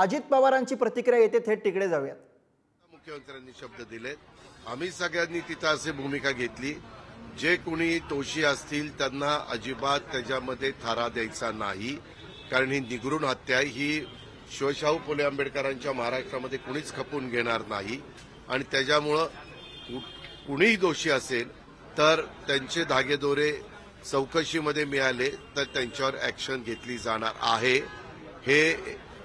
अजित पवारांची प्रतिक्रिया येते थेट तिकडे जाऊयात. मुख्यमंत्र्यांनी शब्द दिले आम्ही सगळ्यांनी तिथं असे भूमिका घेतली. जे कोणी दोषी असतील त्यांना अजिबात त्याच्यामध्ये थारा द्यायचा नाही. कारण ही निगरून हत्या ही शिवशाहू फुले आंबेडकरांच्या महाराष्ट्रामध्ये कुणीच खपून घेणार नाही. आणि त्याच्यामुळं कुणीही दोषी असेल तर त्यांचे धागेदोरे चौकशीमध्ये मिळाले तर त्यांच्यावर ऍक्शन घेतली जाणार आहे. हे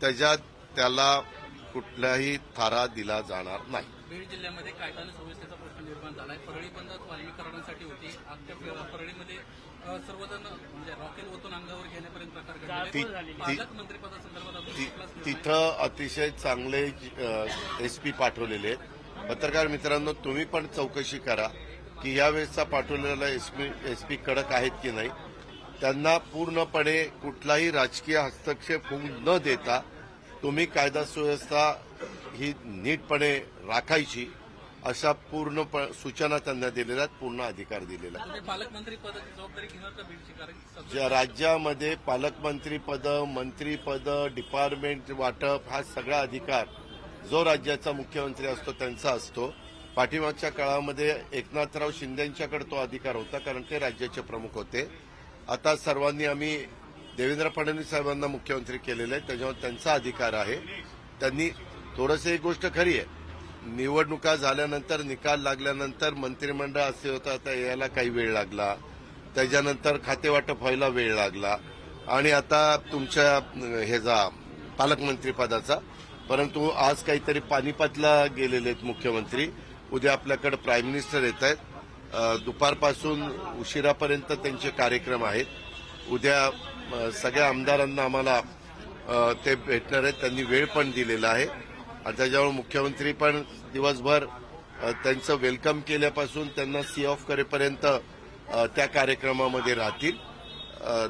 त्याच्यात त्याला कुठलाही थारा दिला जाणार नाही. बीड जिल्ह्यामध्ये कायदा आणि सुव्यवस्थेचा प्रश्न निर्माण झालाय. परळी बंद वाल्मीकरणासाठी होती. परळीमध्ये सर्वजण म्हणजे रॉकेल ओतून अंगावर घेण्यापर्यंत प्रकार तिथं अतिशय चांगले एसपी पाठवलेले आहेत. पत्रकार मित्रांनो तुम्ही पण चौकशी करा की यावेळेसचा पाठवलेला एसपी एसपी कडक आहेत की नाही. त्यांना पूर्णपणे कुठलाही राजकीय हस्तक्षेप होऊ न देता तुम्ही कायदा सुव्यवस्था ही नीटपणे राखायची अशा पूर्ण सूचना त्यांना दिलेल्या आहेत पूर्ण अधिकार दिलेला सगळं ज्या राज्यामध्ये पालकमंत्री पद मंत्री पद डिपार्टमेंट वाटप हा सगळा अधिकार जो राज्याचा मुख्यमंत्री असतो त्यांचा असतो. पाठीमागच्या काळामध्ये एकनाथराव शिंदेच्याकडे तो अधिकार होता कारण ते राज्याचे प्रमुख होते. आता सर्वांनी आम्ही देवेंद्र फडणवीस साहेबांना मुख्यमंत्री केलेले आहे त्याच्यावर त्यांचा अधिकार आहे. त्यांनी थोडंसं एक गोष्ट खरी आहे. निवडणुका झाल्यानंतर निकाल लागल्यानंतर मंत्रिमंडळ असे होतं आता यायला काही वेळ लागला. त्याच्यानंतर खातेवाटप व्हायला वेळ लागला. आणि आता तुमच्या ह्याचा पालकमंत्री पदाचा. परंतु आज काहीतरी पानिपतला गेलेले आहेत मुख्यमंत्री. उद्या आपल्याकडे प्राईम मिनिस्टर येत आहेत. दुपारपासून उशिरापर्यंत त्यांचे कार्यक्रम आहेत. उद्या सगळ्या आमदारांना आम्हाला ते भेटणार आहेत. त्यांनी वेळ पण दिलेला आहे. आणि त्याच्यामुळे मुख्यमंत्री पण दिवसभर त्यांचं वेलकम केल्यापासून त्यांना सी ऑफ करेपर्यंत त्या कार्यक्रमामध्ये राहतील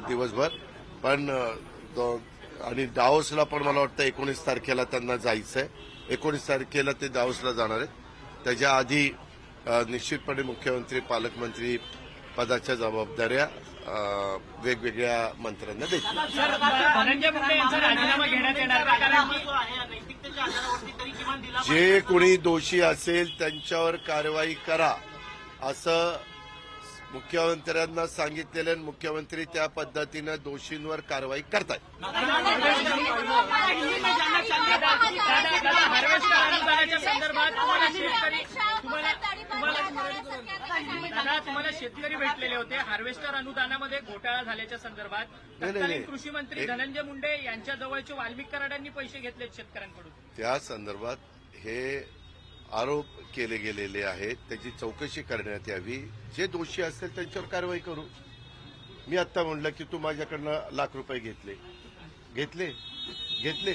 दिवसभर. पण आणि डाओसला पण मला वाटतं एकोणीस तारखेला त्यांना जायचं आहे एकोणीस तारखेला ते डाओसला जाणार आहेत. त्याच्या आधी निश्चितपणे मुख्यमंत्री पालकमंत्री पदाच्या जबाबदाऱ्या अ, वेगवेगळ्या मंत्र्यांना देतील. जे कोणी दोषी असेल त्यांच्यावर कारवाई करा असं मुख्यमंत्र्यांना सांगितलेलं मुख्यमंत्री त्या पद्धतीनं दोषींवर कारवाई करतायत दादा दादा हार्वेस्टर अनुदानाच्या संदर्भात तुम्हाला शेतकरी तुम्हाला तुम्हाला दादा तुम्हाला शेतकरी भेटलेले होते. हार्वेस्टर अनुदानामध्ये घोटाळा झाल्याच्या संदर्भात तत्कालीन. कृषी मंत्री धनंजय मुंडे यांच्या जवळचे वाल्मिक कराडांनी पैसे घेतलेत शेतकऱ्यांकडून. त्या संदर्भात हे आरोप केले गेलेले आहेत. त्याची चौकशी करण्यात यावी. जे दोषी असतील त्यांच्यावर कारवाई करू. मी आता म्हणलं की तू माझ्याकडनं लाख रुपये घेतले. घेतले? घेतले.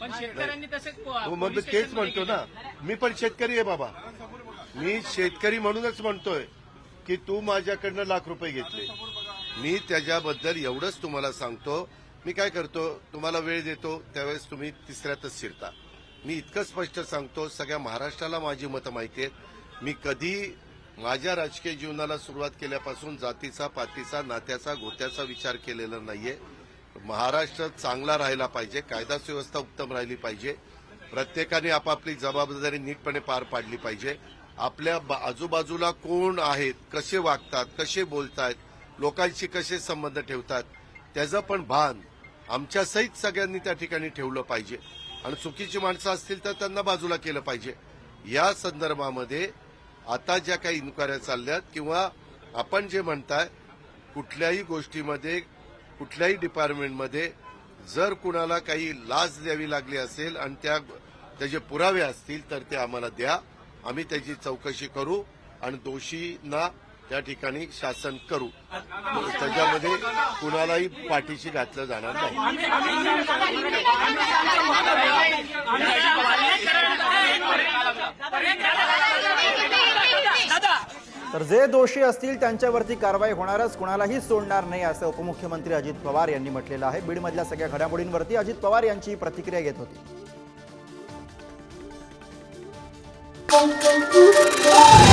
पण शेतकऱ्यांनी तसे हो मग मी तेच म्हणतो ना. मी पण शेतकरी आहे बाबा. मी शेतकरी म्हणूनच म्हणतोय. की तू माझ्याकडनं लाख रुपये घेतले. मी त्याच्याबद्दल एवढंच तुम्हाला सांगतो. मी काय करतो तुम्हाला वेळ देतो त्यावेळेस तुम्ही तिसऱ्यातच शिरता. मी इतकं स्पष्ट सांगतो सगळ्या महाराष्ट्राला माझी मतं माहिती आहेत. मी कधी माझ्या राजकीय जीवनाला सुरुवात केल्यापासून जातीचा पातीचा नात्याचा गोत्याचा विचार केलेला नाहीये. महाराष्ट्र चांगला राहिला पाहिजे कायदा सुव्यवस्था उत्तम राहिली पाहिजे. प्रत्येकाने आपापली जबाबदारी नीटपणे पार पाडली पाहिजे. आपल्या बा- आजूबाजूला कोण आहेत कसे वागतात कसे बोलतायत लोकांशी कसे संबंध ठेवतात त्याचं पण भान आमच्या सहित सगळ्यांनी त्या ठिकाणी ठेवलं पाहिजे. आणि चुकीची माणसं असतील तर त्यांना बाजूला केलं पाहिजे. या संदर्भामध्ये आता ज्या काही इन्क्वायऱ्या चालल्यात किंवा आपण जे म्हणताय कुठल्याही गोष्टीमध्ये कुठल्याही डिपार्टमेंटमध्ये जर कुणाला काही लाच द्यावी लागली असेल आणि त्या त्याचे पुरावे असतील तर ते आम्हाला द्या. आम्ही त्याची चौकशी करू आणि दोषींना त्या ठिकाणी शासन करू. त्याच्यामध्ये कुणालाही पाठीशी घातलं जाणार नाही. तर जे दोषी असतील त्यांच्यावरती कारवाई होणारच कुणालाही सोडणार नाही असं उपमुख्यमंत्री अजित पवार यांनी म्हटलेलं आहे. बीडमधल्या सगळ्या घडामोडींवरती अजित पवार यांची प्रतिक्रिया घेत होती. boom, boom.